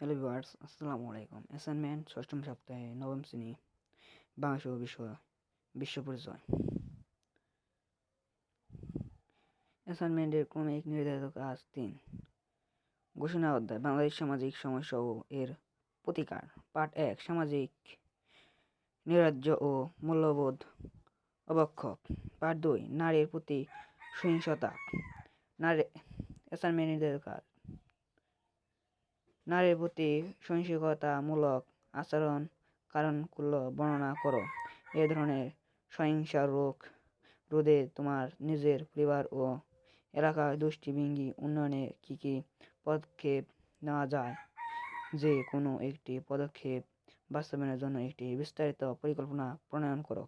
Hello viewers আসসালামু আলাইকুম assignment ষষ্ঠম সপ্তাহে নবম শ্রেণি, বাংলা ও বিষয়, বিশ্ব পরিচয়। অ্যাসাইনমেন্টের ক্রমিক নির্ধারিত কাজ তিন। ঘোষণা অধ্যায়, বাংলাদেশ সামাজিক সমস্যা ও এর প্রতিকার। পার্ট এক, সামাজিক নিরাজ্য ও মূল্যবোধ অবক্ষেপ পার্ট দুই, নারীর প্রতি সহিংসতা। নারী অ্যাসাইনমেন্ট নির্ধারিত কাজ। নারীর প্রতি সহিংসতামূলক আচরণ কারণগুলো বর্ণনা করো। এ ধরনের সহিংসা রোগ রোধে তোমার নিজের পরিবার ও এলাকার দৃষ্টিভঙ্গি উন্নয়নে কী কী পদক্ষেপ নেওয়া যায়? যে কোনো একটি পদক্ষেপ বাস্তবায়নের জন্য একটি বিস্তারিত পরিকল্পনা প্রণয়ন করো।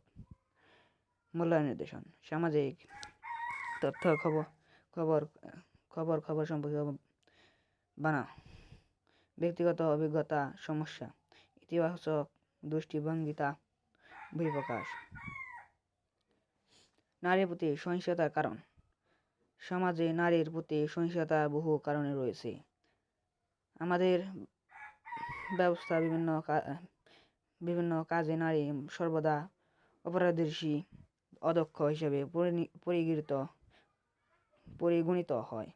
মূল্যায়ন নির্দেশন সামাজিক তথ্য খবর খবর খবর খবর সম্পর্কে বানাও। ব্যক্তিগত অভিজ্ঞতা, সমস্যা, ইতিবাচক দৃষ্টিভঙ্গিতা, বহিঃপ্রকাশ। নারীর প্রতি সহিংসতার কারণ। সমাজে নারীর প্রতি সহিংসতা বহু কারণে রয়েছে। আমাদের ব্যবস্থা বিভিন্ন বিভিন্ন কাজে নারী সর্বদা অপরাধদর্শী অদক্ষ হিসেবে পরিগৃহীত, পরিগণিত হয়।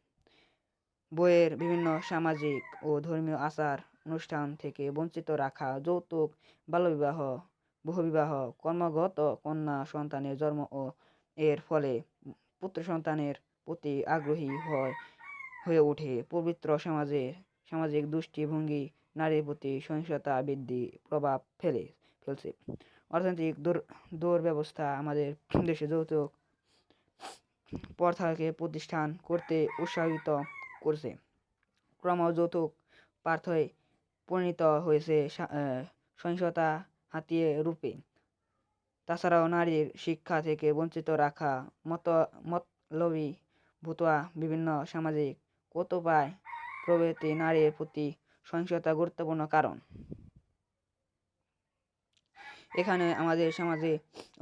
বইয়ের বিভিন্ন সামাজিক ও ধর্মীয় আচার অনুষ্ঠান থেকে বঞ্চিত রাখা যৌতুক, বাল্যবিবাহ, বহুবিবাহ, কর্মগত কন্যা সন্তানের জন্ম ও এর ফলে পুত্র সন্তানের প্রতি আগ্রহী হয়, হয়ে ওঠে। পবিত্র সমাজের সামাজিক দৃষ্টিভঙ্গি নারীর প্রতি সহিংসতা বৃদ্ধি প্রভাব ফেলে ফেলছে। অর্থনৈতিক দূর ব্যবস্থা আমাদের দেশে যৌতুক প্রথাকে প্রতিষ্ঠান করতে উৎসাহিত করছে। ক্রম যৌতুক পার্থয় পরিণত হয়েছে সহিংসতা হাতিয়ে রূপে। তাছাড়াও নারীর শিক্ষা থেকে বঞ্চিত রাখা মত, মতলবী ভুতুয়া বিভিন্ন সামাজিক কৌতুপায় প্রভৃতি নারীর প্রতি সহিংসতা গুরুত্বপূর্ণ কারণ। এখানে আমাদের সমাজে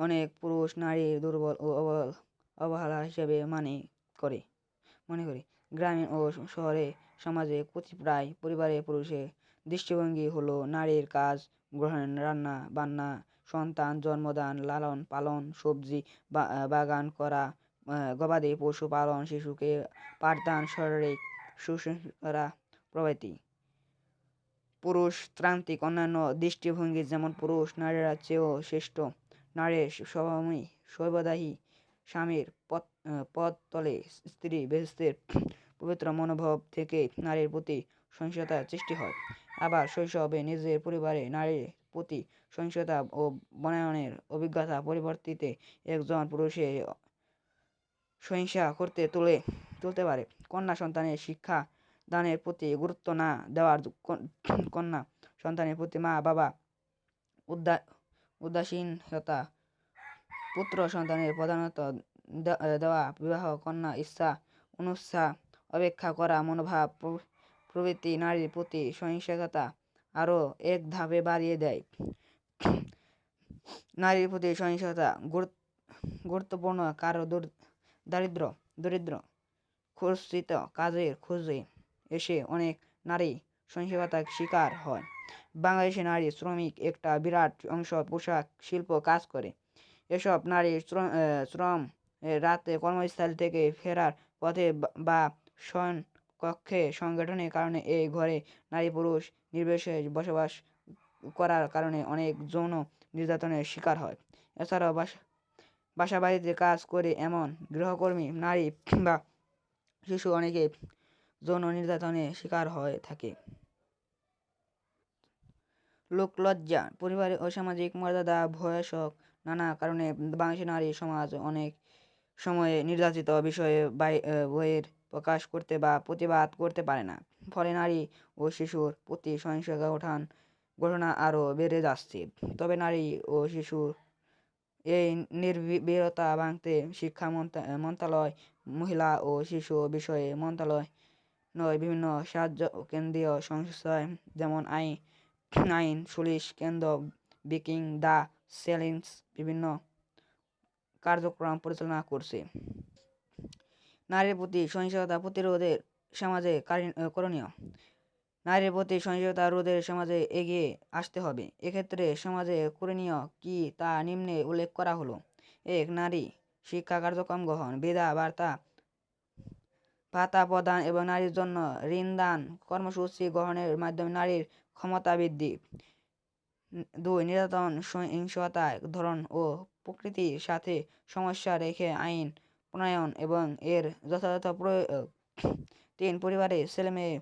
অনেক পুরুষ নারীর দুর্বল ও অবহেলা হিসেবে মানে করে, মনে করি। গ্রামীণ ও শহরে, সমাজে প্রায় পরিবারে পুরুষের দৃষ্টিভঙ্গি হলো নারীর কাজ, গ্রহণ, রান্না, বান্না, সন্তান, জন্মদান, লালন পালন, সবজি বাগান করা গবাদি পশু পালন, শিশুকে পাঠদান, শারীরিক করা প্রভৃতি। পুরুষতান্ত্রিক অন্যান্য দৃষ্টিভঙ্গি যেমন পুরুষ নারীরা চেয়েও শ্রেষ্ঠ নারীর স্বভাবই সর্বদাই স্বামীর পথ পথ তলে স্ত্রী বেহেস্তের পবিত্র মনোভাব থেকে নারীর প্রতি সহিংসতার সৃষ্টি হয়। আবার শৈশবে নিজের পরিবারে নারীর প্রতি সহিংসতা ও বনায়নের অভিজ্ঞতা পরিবর্তিতে একজন পুরুষের সহিংসা করতে তুলে, তুলতে পারে। কন্যা সন্তানের শিক্ষা দানের প্রতি গুরুত্ব না দেওয়ার কন্যা সন্তানের প্রতি মা, বাবা উদ্দা, উদাসীনতা, পুত্র সন্তানের প্রধানত দেওয়া, বিবাহ, কন্যা ইচ্ছা, অনুচ্ছা অপেক্ষা করা, মনোভাব প্রভৃতি নারীর প্রতি সহিংসতা আরও এক ধাপে বাড়িয়ে দেয়। নারীর প্রতি সহিংসতা গুরুত্বপূর্ণ কারও দারিদ্র, দরিদ্র খোঁজচিত কাজের খোঁজে এসে অনেক নারী সহিংসতার শিকার হয়। বাংলাদেশে নারী শ্রমিক একটা বিরাট অংশ পোশাক শিল্প কাজ করে। এসব নারীর শ্রম রাতে কর্মস্থল থেকে ফেরার পথে বা শয়ন কক্ষে সংগঠনের কারণে এই ঘরে নারী পুরুষ নির্বিশেষে বসবাস করার কারণে অনেক যৌন নির্যাতনের শিকার হয়। এছাড়াও বাসা বাসা বাড়িতে কাজ করে এমন গৃহকর্মী, নারী বা শিশু অনেকে যৌন নির্যাতনের শিকার হয়ে থাকে। লোকলজ্জা, পরিবারের অসামাজিক মর্যাদা ভয়সক নানা কারণে বাংলাদেশের নারী সমাজ অনেক সময়ে নির্যাতিত বিষয়ে বইয়ের প্রকাশ করতে বা প্রতিবাদ করতে পারে না। ফলে নারী ও শিশুর প্রতি সহিংসতা ওঠান ঘটনা আরও বেড়ে যাচ্ছে। তবে নারী ও শিশুর এই নির্ভীরতা ভাঙতে শিক্ষা মন্ত্রণালয়, মহিলা ও শিশু বিষয়ে মন্ত্রণালয় নয়, বিভিন্ন সাহায্য কেন্দ্রীয় সংস্থায় যেমন আইন আইন সুলিশ কেন্দ্র বিকিং দ্য চ্যালেঞ্জ বিভিন্ন কার্যক্রম পরিচালনা করছে। নারীর প্রতি সহিংসতা প্রতিরোধের সমাজে করণীয়। নারীর প্রতি সহিংসতা রোধের সমাজে এগিয়ে আসতে হবে। এক্ষেত্রে সমাজে করণীয় কি তা নিম্নে উল্লেখ করা হলো। এক, নারী শিক্ষা কার্যক্রম গ্রহণ, বিধা, বার্তা ভাতা প্রদান এবং নারীর জন্য ঋণ দান, কর্মসূচি গ্রহণের মাধ্যমে নারীর ক্ষমতা বৃদ্ধি। দুই, নির্যাতন সহিংসতার ধরন ও প্রকৃতির সাথে সমস্যা রেখে আইন প্রণয়ন এবং এর যথাযথ প্রয়োগ। তিন পরিবারের ছেলেমেয়ে,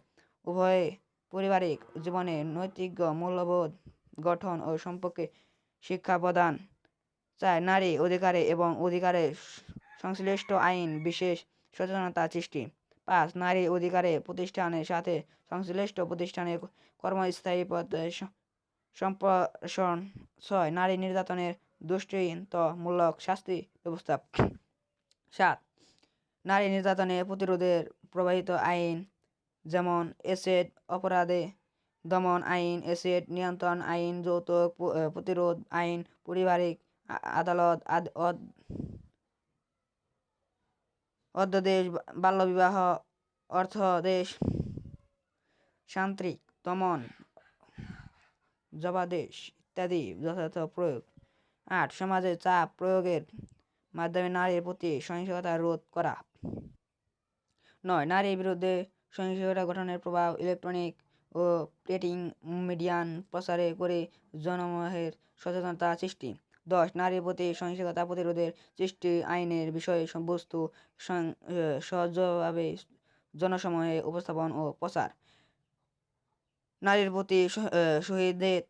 উভয়ে পারিবারিক জীবনে নৈতিক মূল্যবোধ, গঠন ও সম্পর্কে শিক্ষা প্রদান চার নারী অধিকারে এবং অধিকারে সংশ্লিষ্ট আইন বিশেষ সচেতনতা সৃষ্টি। পাঁচ, নারী অধিকারে প্রতিষ্ঠানের সাথে সংশ্লিষ্ট প্রতিষ্ঠানের কর্মস্থায়ী পদে সম্প্রসারণ। ছয়, নারী নির্যাতনের দৃষ্টান্তমূলক শাস্তি ব্যবস্থা। সাত। নারী নির্যাতনে প্রতিরোধের প্রবাহিত আইন যেমন এসেড অপরাধে দমন আইন এসেড নিয়ন্ত্রণ আইন, যৌতুক প্রতিরোধ আইন, পারিবারিক আদালত অর্ধদেশ বাল্যবিবাহ, অর্থদেশ, সান্ত্রিক দমন, জবাদেশ ইত্যাদি যথাযথ প্রয়োগ। আট, সমাজে চাপ প্রয়োগের মাধ্যমে নারীর প্রতি সহিংসতা রোধ করা। নয়, নারীর বিরুদ্ধে সহিংসতা গঠনের প্রভাব ইলেকট্রনিক ও প্রিন্টিং মিডিয়ান প্রসারে করে জনমহের সচেতনতা সৃষ্টি। দশ, নারীর প্রতি সহিংসতা প্রতিরোধের সৃষ্টি আইনের বিষয়ে বস্তু সহজভাবে জনসমূহে উপস্থাপন ও প্রচার নারীর প্রতি শহীদদের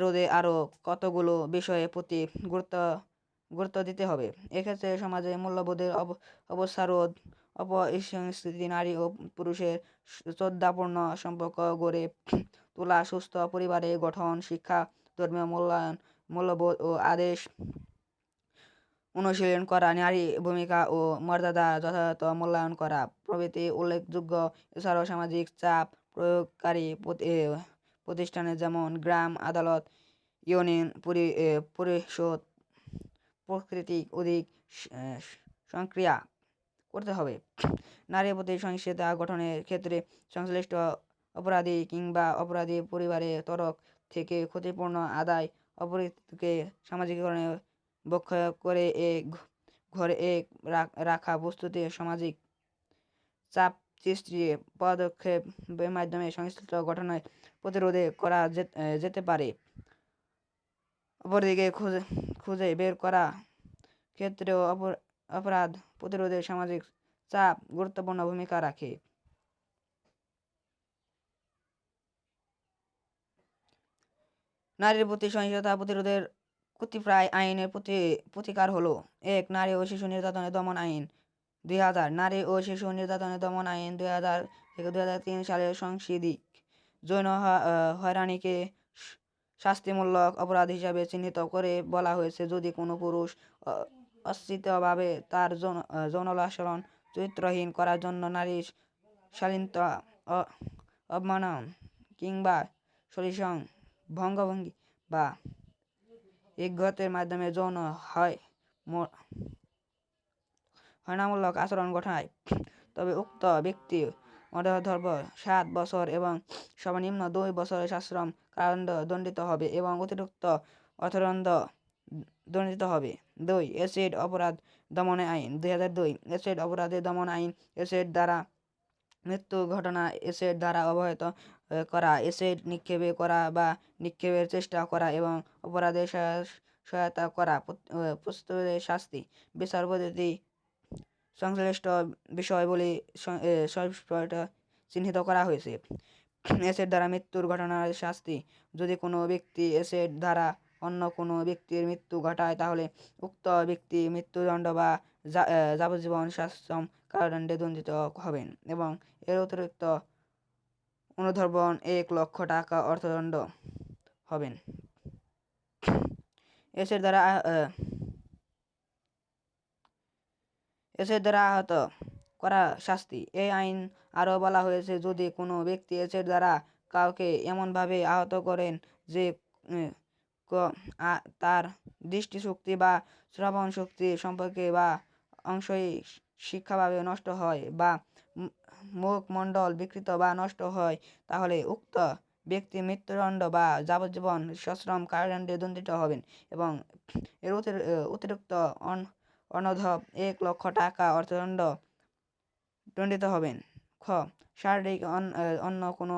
রোধে আরও কতগুলো বিষয়ে প্রতি গুরুত্ব গুরুত্ব দিতে হবে। এক্ষেত্রে সমাজে মূল্যবোধের অব, অবসারোধ, অপসংস্কৃতি, নারী ও পুরুষের শ্রদ্ধাপূর্ণ সম্পর্ক গড়ে তোলা, সুস্থ পরিবারের গঠন, শিক্ষা, ধর্মীয় মূল্যায়ন, মূল্যবোধ ও আদেশ অনুশীলন করা, নারী ভূমিকা ও মর্যাদা যথাযথ মূল্যায়ন করা, প্রভৃতি উল্লেখযোগ্য। এছাড়াও সামাজিক চাপ প্রয়োগকারী প্রতিষ্ঠানে যেমন গ্রাম, আদালত, ইউনিয়ন পরিষদ প্রকৃতি অধিক সংক্রিয়া করতে হবে। নারীর প্রতি সহিংসতা গঠনের ক্ষেত্রে সংশ্লিষ্ট অপরাধী কিংবা অপরাধী পরিবারের তরফ থেকে ক্ষতিপূর্ণ আদায় অপরাধীকে সামাজিকীকরণে বক্ষ করে এক ঘরে এক রাখা বস্তুতে সামাজিক চাপ সৃষ্টির পদক্ষেপের মাধ্যমে সংশ্লিষ্ট ঘটনায় প্রতিরোধে করা যেতে পারে। অপরদিকে খুঁজে বের করা ক্ষেত্রেও অপরাধ প্রতিরোধে সামাজিক চাপ গুরুত্বপূর্ণ ভূমিকা রাখে। নারীর প্রতি সহিংসতা প্রতিরোধের কতিপয় আইনের প্রতি প্রতিকার হলো, এক, নারী ও শিশু নির্যাতনের দমন আইন দুই হাজার, নারী ও শিশু নির্যাতনের দমন আইন দুই হাজার থেকে দুই হাজার তিন সালের সংশোধিত যৌন হয়রানিকে শাস্তিমূলক অপরাধ হিসাবে চিহ্নিত করে বলা হয়েছে যদি কোনো পুরুষ অস্থিতভাবে তার যৌন যৌনলাসরণ চরিত্রহীন করার জন্য নারীর শালীনতা অবমানন কিংবা সলিসং ভঙ্গভঙ্গি বা ইজ্ঞতের মাধ্যমে যৌন হয় হয়নামূলক আচরণ ঘটায়, তবে উক্ত ব্যক্তি মধ্যধর্ব সাত বছর এবং সর্বনিম্ন দুই বছরের শাস্ত্রম কারাদণ্ড দণ্ডিত হবে এবং অতিরিক্ত অর্থদণ্ড দণ্ডিত হবে। দুই এসিড অপরাধ দমনে আইন, দুই হাজার দুই এসিড অপরাধে দমন আইন এসিড দ্বারা মৃত্যু ঘটনা এসিড দ্বারা অবহিত করা এসিড নিক্ষেপে করা বা নিক্ষেপের চেষ্টা করা এবং অপরাধে সহায়তা করা প্রস্তুতের শাস্তি বিচার পদ্ধতি সংশ্লিষ্ট বিষয়গুলি স্পষ্ট চিহ্নিত করা হয়েছে। এসের দ্বারা মৃত্যুর ঘটনার শাস্তি যদি কোনো ব্যক্তি এসের দ্বারা অন্য কোনো ব্যক্তির মৃত্যু ঘটায়, তাহলে উক্ত ব্যক্তি মৃত্যুদণ্ড বা যাবজ্জীবন শাস্ত্রম কারাদণ্ডে দণ্ডিত হবেন এবং এর অতিরিক্ত অনুধর্বণ এক লক্ষ টাকা অর্থদণ্ড হবেন। এসের দ্বারা এসের দ্বারা আহত করা শাস্তি। এই আইন আরও বলা হয়েছে, যদি কোনো ব্যক্তি এসের দ্বারা কাউকে এমনভাবে আহত করেন যে তার দৃষ্টিশক্তি বা শ্রবণ শক্তি সম্পর্কে বা অংশই শিক্ষাভাবে নষ্ট হয় বা মুখমণ্ডল বিকৃত বা নষ্ট হয়, তাহলে উক্ত ব্যক্তি মৃত্যুদণ্ড বা যাবজ্জীবন সশ্রম কারাদণ্ডে দণ্ডিত হবেন এবং এর অতিরিক্ত অন- অনধব এক লক্ষ টাকা অর্থদণ্ড দণ্ডিত হবেন। খ, শারীরিক অন- অন্য কোনো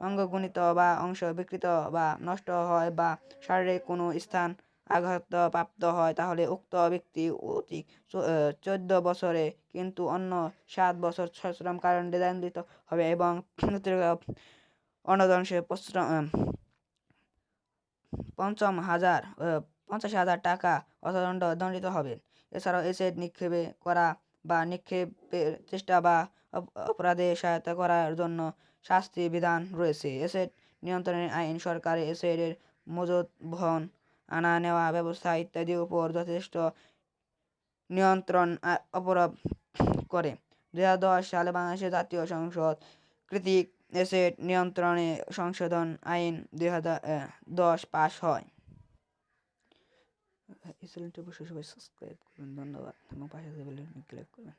অঙ্গগুণিত বা অংশ বিকৃত বা নষ্ট হয় বা শারীরিক কোনো স্থান আঘাতপ্রাপ্ত হয়, তাহলে উক্ত ব্যক্তি অতি চোদ্দ বছরে কিন্তু অন্য সাত বছর সশ্রম কারণ দণ্ডিত হবে এবং অনদংশে পঞ্চম হাজার পঞ্চাশ হাজার টাকা অর্থদণ্ড দণ্ডিত হবেন। এছাড়াও এসিড নিক্ষেপে করা বা নিক্ষেপের চেষ্টা বা অপরাধে সহায়তা করার জন্য শাস্তি বিধান রয়েছে। এসিড নিয়ন্ত্রণের আইন সরকারি এসিডের মজুত বহন, আনা নেওয়া ব্যবস্থা ইত্যাদির উপর যথেষ্ট নিয়ন্ত্রণ অপরাধ করে। দু হাজার দশ সালে বাংলাদেশের জাতীয় সংসদ কৃতিক এসিড নিয়ন্ত্রণে সংশোধন আইন দুই দশ পাশ হয়। এই চ্যানেলটি অবশ্যই সবাই সাবস্ক্রাইব করবেন ধন্যবাদ। এবং পাশে ক্লিক করবেন।